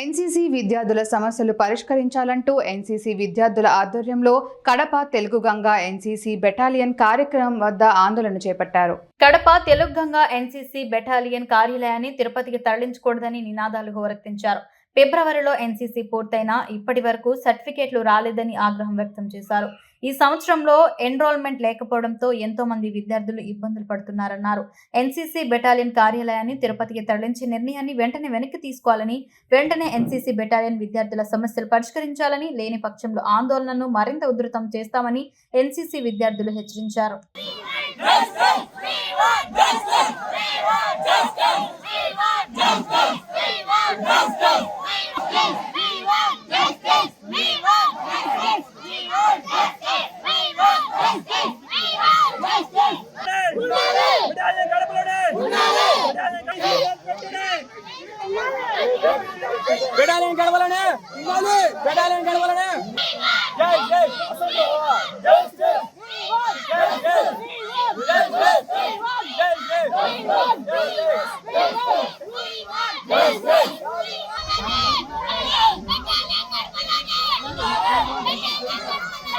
NCC విద్యార్థుల సమస్యలు పరిష్కరించాలంటూ NCC విద్యార్థుల ఆధ్వర్యంలో కడప తెలుగు గంగా ఎన్సీసీ బెటాలియన్ కార్యక్రమం వద్ద ఆందోళన చేపట్టారు. కడప తెలుగు గంగా ఎన్సీసీ బెటాలియన్ కార్యాలయాన్ని తిరుపతికి తరలించకూడదని నినాదాలు హోరెత్తించారు. ఫిబ్రవరిలో ఎన్సీసీ పూర్తయినా ఇప్పటి వరకు సర్టిఫికేట్లు రాలేదని ఆగ్రహం వ్యక్తం చేశారు. ఈ సంవత్సరంలో ఎన్రోల్మెంట్ లేకపోవడంతో ఎంతో మంది విద్యార్థులు ఇబ్బందులు పడుతున్నారన్నారు. ఎన్సీసీ బెటాలియన్ కార్యాలయాన్ని తిరుపతికి తరలించే నిర్ణయాన్ని వెంటనే వెనక్కి తీసుకోవాలని వెంటనే ఎన్సీసీ బెటాలియన్ విద్యార్థుల సమస్యలు పరిష్కరించాలని లేని పక్షంలో ఆందోళనను మరింత ఉధృతం చేస్తామని ఎన్సీసీ విద్యార్థులు హెచ్చరించారు. பெடாலியன் கடவுளனே பெடாலியன் கடவுளனே ஜெய் ஜெய் அசந்தோ ஜெய் ஜெய் ஜெய் ஜெய் ஜெய் ஜெய் Thank you.